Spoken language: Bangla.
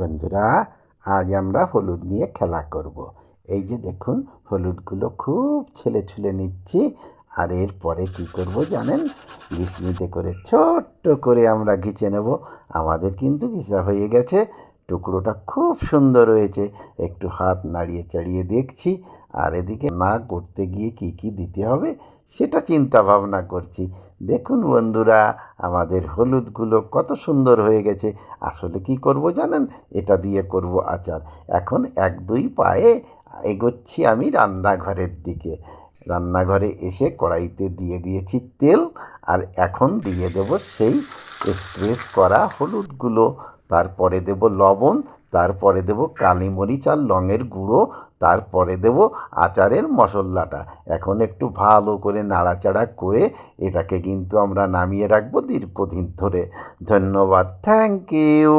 বন্ধুরা, আজ আমরা হলুদ নিয়ে খেলা করব। এই যে দেখুন, হলুদগুলো খুব ছেলে ছুলে নিচ্ছি। আর এরপরে কী করব জানেন? ঘিসনিতে করে ছোট্ট করে আমরা ঘিচে নেব। আমাদের কিন্তু ঘিচা হয়ে গেছে। টুকরোটা খুব সুন্দর হয়েছে। একটু হাত নাড়িয়ে চাড়িয়ে দেখছি আর এদিকে না করতে গিয়ে কি কি দিতে হবে সেটা চিন্তা ভাবনা করছি। দেখুন বন্ধুরা, আমাদের হলুদগুলো কত সুন্দর হয়ে গেছে। আসলে কি করব জানেন? এটা দিয়ে করব আচার। এখন এক, দুই পায়ে এগোচ্ছি আমি রান্নাঘরের দিকে। রান্নাঘরে এসে কড়াইতে দিয়ে দিয়েছি তেল আর এখন দিয়ে দেব সেই স্প্রেস করা হলুদগুলো। তারপরে দেব লবণ, তারপরে দেব কালিমরিচ আর লঙের গুঁড়ো, তারপরে দেব আচারের মশলাটা। এখন একটু ভালো করে নাড়াচাড়া করে এটাকে কিন্তু আমরা নামিয়ে রাখব দীর্ঘদিন ধরে। ধন্যবাদ, থ্যাংক ইউ।